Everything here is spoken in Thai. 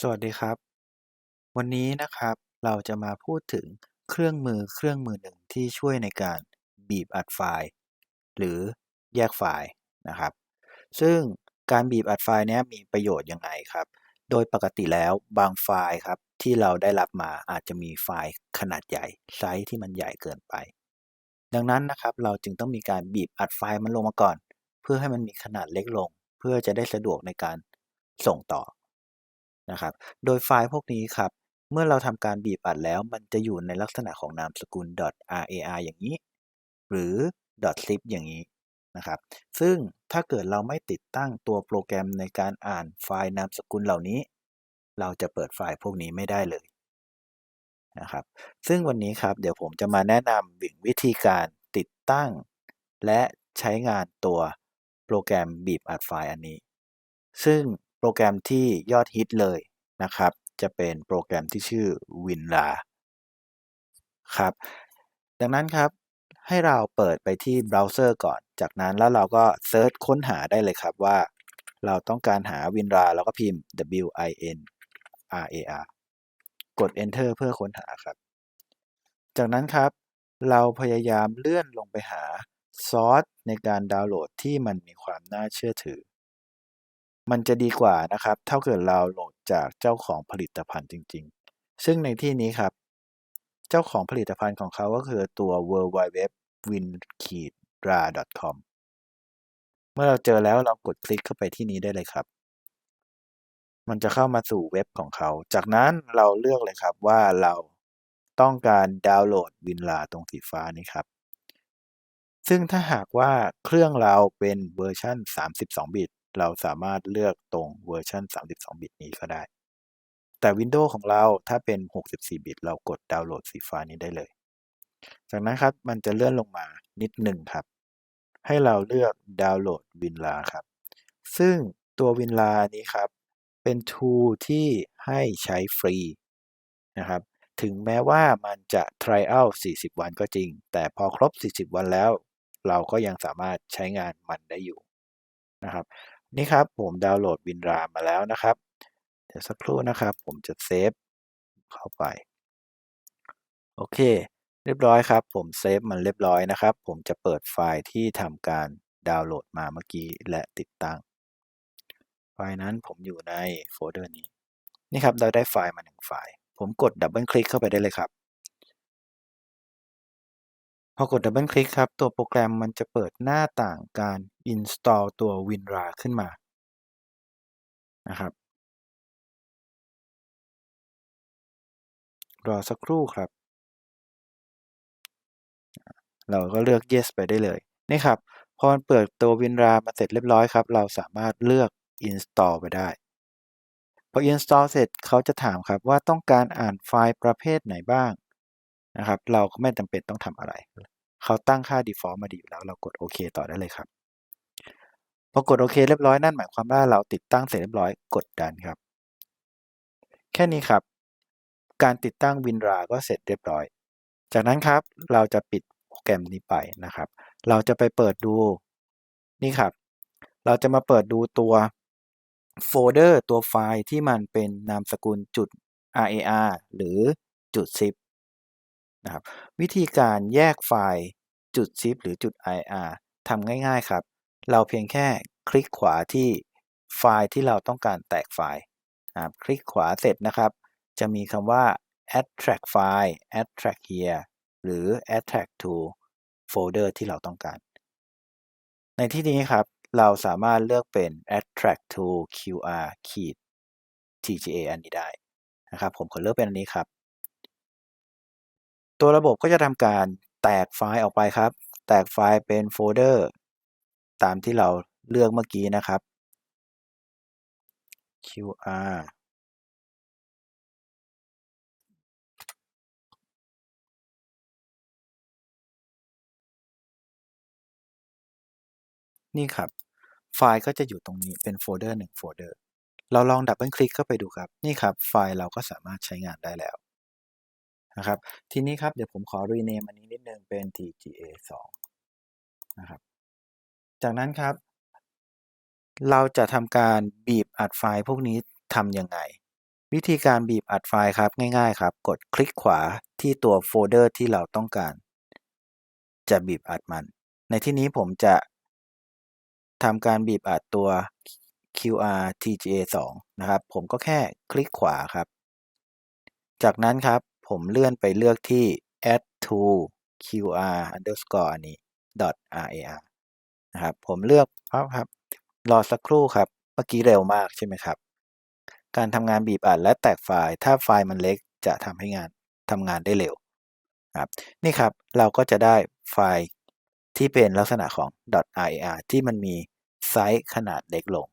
สวัสดีครับ วันนี้นะครับเราจะมาพูดถึงเครื่องมือเครื่องมือหนึ่งที่ช่วยในการบีบอัดไฟล์ หรือแยกไฟล์นะครับ ซึ่งการบีบอัดไฟล์นี้มีประโยชน์ยังไงครับ โดยปกติแล้วบางไฟล์ครับที่เราได้รับมาอาจจะมีไฟล์ขนาดใหญ่ไซส์ที่มันใหญ่เกินไป ดังนั้นนะครับเราจึงต้องมีการบีบอัดไฟล์มันลงมาก่อน เพื่อให้มันมีขนาดเล็กลง เพื่อจะได้สะดวกในการส่งต่อ นะครับ โดยไฟล์พวกนี้ครับ เมื่อเราทำการบีบอัดแล้ว มันจะอยู่ในลักษณะของนามสกุล .rar อย่างนี้ หรือ .zip อย่างนี้นะครับ ซึ่งถ้าเกิดเราไม่ติดตั้งตัวโปรแกรมในการอ่านไฟล์นามสกุลเหล่านี้ เราจะเปิดไฟล์พวกนี้ไม่ได้เลยนะครับ ซึ่งวันนี้ครับ เดี๋ยวผมจะมาแนะนำวิธีการติดตั้ง และใช้งานตัวโปรแกรมบีบอัดไฟล์อันนี้ ซึ่ง รแกรมที่ยอดฮิตเลยนะครับ จะเป็นโปรแกรมที่ชื่อ WinRAR ครับ ดังนั้นครับให้เราเปิดไปที่เบราว์เซอร์ก่อน จากนั้นแล้วเราก็เซิร์ชค้นหาได้เลยครับว่า เราต้องการหา WinRAR แล้วก็พิมพ์ W I N R A R กด Enter เพื่อค้นหาครับ จากนั้นครับ เราพยายามเลื่อนลงไปหาซอสในการดาวน์โหลดที่มันมีความน่าเชื่อถือ มันจะดีกว่านะครับเท่าเกิดเราโหลดจากเจ้าของผลิตภัณฑ์จริง ๆ ซึ่งในที่นี้ครับ เจ้าของผลิตภัณฑ์ของเขาก็คือตัว w w w w i n r a c o m เมื่อเราเจอแล้วเรากดคลิกเข้าไปที่นี้ได้เลยครับ มันจะเข้ามาสู่เว็บของเขา จากนั้นเราเลือกเลยครับว่าเราต้องการดาวน์โหลดวินลาตรงสีฟ้านี้ครับ ซึ่งถ้าหากว่าเครื่องเราเป็นเวอร์ชัน32 บิต เราสามารถเลือกตรงเวอร์ชัน32 บิตนี้ก็ได้ แต่ Windows ของเราถ้าเป็น 64 บิต เรากดดาวน์โหลดสีฟ้านี้ได้เลย จากนั้นครับมันจะเลื่อนลงมานิดหนึ่งครับ ให้เราเลือกดาวน์โหลดวินลาครับ ซึ่งตัววินลานี้ครับเป็น tool ที่ให้ใช้ฟรีนะครับถึงแม้ว่ามันจะ trial 40 วันก็จริง แต่พอครบ 40 วันแล้ว เราก็ยังสามารถใช้งานมันได้อยู่นะครับ นี่ครับผมดาวน์โหลดวินรามาแล้วนะครับ เดี๋ยวสักครู่นะครับ ผมจะเซฟเข้าไป โอเค เรียบร้อยครับ ผมเซฟมันเรียบร้อยนะครับ ผมจะเปิดไฟล์ที่ทำการดาวน์โหลดมาเมื่อกี้และติดตั้ง ไฟล์นั้นผมอยู่ในโฟลเดอร์นี้ นี่ครับเราได้ไฟล์มาหนึ่งไฟล์ ผมกดดับเบิลคลิกเข้าไปได้เลยครับ พอกดดับเบิลคลิกครับ ตัวโปรแกรมมันจะเปิดหน้าต่างการ install ตัว WinRAR ขึ้นมานะครับ รอสักครู่ครับ เราก็เลือก yes ไปได้เลย นี่ครับ พอมันเปิดตัว WinRAR มาเสร็จเรียบร้อยครับ เราสามารถเลือก install ไปได้ พอ install เสร็จเขาจะถามครับว่าต้องการอ่านไฟล์ประเภทไหนบ้าง นะครับ เราก็ไม่จำเป็นต้องทำอะไร เขาตั้งค่า default มาดีอยู่แล้ว เรากดโอเคต่อได้เลยครับพอกดโอเคเรียบร้อยนั่นหมายความว่าเราติดตั้งเสร็จเรียบร้อยกดดันครับ แค่นี้ครับ การติดตั้ง WinRAR ก็เสร็จเรียบร้อย จากนั้นครับเราจะปิดโปรแกรมนี้ไปนะครับ เราจะไปเปิดดูนี่ครับ เราจะมาเปิดดูตัวโฟลเดอร์ตัวไฟล์ที่มันเป็นนามสกุลจุด rar หรือจุด zip นะครับวิธีการแยกไฟล์จุด zip หรือจุด ir ทำง่ายๆครับ เราเพียงแค่คลิกขวาที่ไฟล์ที่เราต้องการแตกไฟล์นะครับคลิกขวาเสร็จนะครับ จะมีคำว่า add track file add track here หรือ add track to folder ที่เราต้องการ ในที่นี้ครับ เราสามารถเลือกเป็น add track to qr ขีด tga อันนี้ได้นะครับ ผมขอเลือกเป็นอันนี้ครับ ตัวระบบก็จะทำการแตกไฟล์ออกไปครับ แตกไฟล์เป็นโฟลเดอร์ ตามที่เราเลือกเมื่อกี้นะครับ qr นี่ครับ ไฟล์ก็จะอยู่ตรงนี้เป็นโฟลเดอร์หนึ่งโฟลเดอร์ เราลองดับเบิลคลิกเข้าไปดูครับ นี่ครับ ไฟล์เราก็สามารถใช้งานได้แล้ว นะครับ ทีนี้ครับเดี๋ยวผมขอรีเนมอันนี้นิดนึงเป็น tga 2นะครับ จากนั้นครับ เราจะทำการบีบอัดไฟล์พวกนี้ทำยังไง วิธีการบีบอัดไฟล์ครับง่ายๆครับ กดคลิกขวาที่ตัวโฟลเดอร์ที่เราต้องการ จะบีบอัดมัน ในที่นี้ผมจะทำการบีบอัดตัว QR TGA 2นะครับ ผมก็แค่คลิกขวาครับ จากนั้นครับ ผมเลื่อนไปเลือกที่ add to QR underscore อันนี้ .rar นะครับ ผมเลือกปั๊บครับ รอสักครู่ครับ เมื่อกี้เร็วมากใช่ไหมครับ การทำงานบีบอัดและแตกไฟล์ ถ้าไฟล์มันเล็กจะทำให้งานทำงานได้เร็วครับ นี่ครับ เราก็จะได้ไฟล์ที่เป็นลักษณะของ .rar ที่มันมีไซส์ขนาดเล็กลง